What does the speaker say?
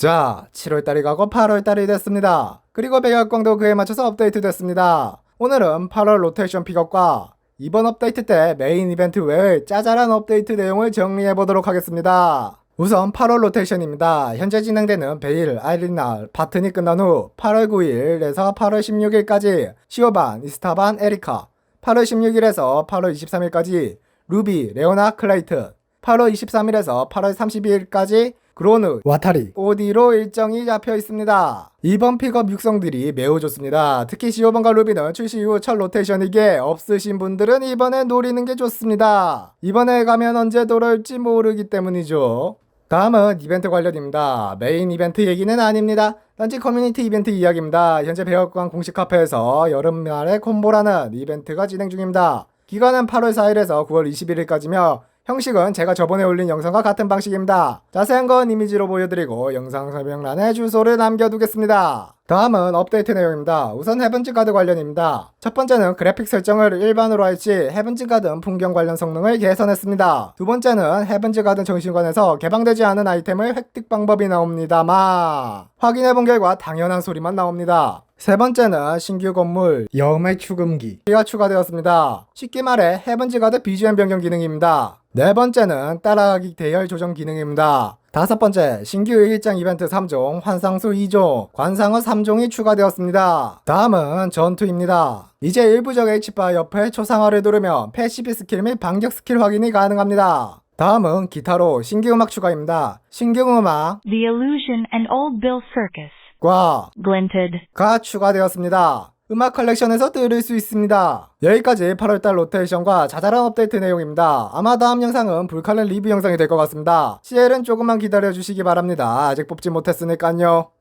자, 7월달이 가고 8월달이 됐습니다. 그리고 백악관도 그에 맞춰서 업데이트 됐습니다. 오늘은 8월 로테이션 픽업과 이번 업데이트 때 메인 이벤트 외의 짜잘한 업데이트 내용을 정리해 보도록 하겠습니다. 우선 8월 로테이션입니다. 현재 진행되는 베일, 아이리나, 바튼이 끝난 후 8월 9일에서 8월 16일까지 시오반, 이스타반, 에리카 8월 16일에서 8월 23일까지 루비, 레오나, 클라이트 8월 23일에서 8월 32일까지 그로느, 와타리, 오디로 일정이 잡혀 있습니다. 이번 픽업 육성들이 매우 좋습니다. 특히 시오번과 루비는 출시 이후 첫 로테이션이기에 없으신 분들은 이번에 노리는 게 좋습니다. 이번에 가면 언제 돌아올지 모르기 때문이죠. 다음은 이벤트 관련입니다. 메인 이벤트 얘기는 아닙니다. 단지 커뮤니티 이벤트 이야기입니다. 현재 배역관 공식 카페에서 여름날의 콤보라는 이벤트가 진행 중입니다. 기간은 8월 4일에서 9월 21일까지며 형식은 제가 저번에 올린 영상과 같은 방식입니다. 자세한 건 이미지로 보여드리고 영상 설명란에 주소를 남겨두겠습니다. 다음은 업데이트 내용입니다. 우선 헤븐즈 가드 관련입니다. 첫 번째는 그래픽 설정을 일반으로 할지 헤븐즈 가든 풍경 관련 성능을 개선했습니다. 두 번째는 헤븐즈 가든 정신관에서 개방되지 않은 아이템을 획득 방법이 나옵니다만 확인해본 결과 당연한 소리만 나옵니다. 세 번째는 신규 건물 여음의 추금기가 추가되었습니다. 쉽게 말해 헤븐즈 가드 BGM 변경 기능입니다. 네 번째는 따라가기 대열 조정 기능입니다. 다섯 번째, 신규 일장 이벤트 3종, 환상수 2종, 관상어 3종이 추가되었습니다. 다음은 전투입니다. 이제 일부적 H바 옆에 초상화를 누르면 패시브 스킬 및 반격 스킬 확인이 가능합니다. 다음은 기타로 신규 음악 추가입니다. 신규 음악 The Illusion and Old Bill Circus. 과 Glinted. 가 추가되었습니다. 음악 컬렉션에서 들을 수 있습니다. 여기까지 8월달 로테이션과 자잘한 업데이트 내용입니다. 아마 다음 영상은 불칼렌 리뷰 영상이 될 것 같습니다. CL은 조금만 기다려 주시기 바랍니다. 아직 뽑지 못했으니까요.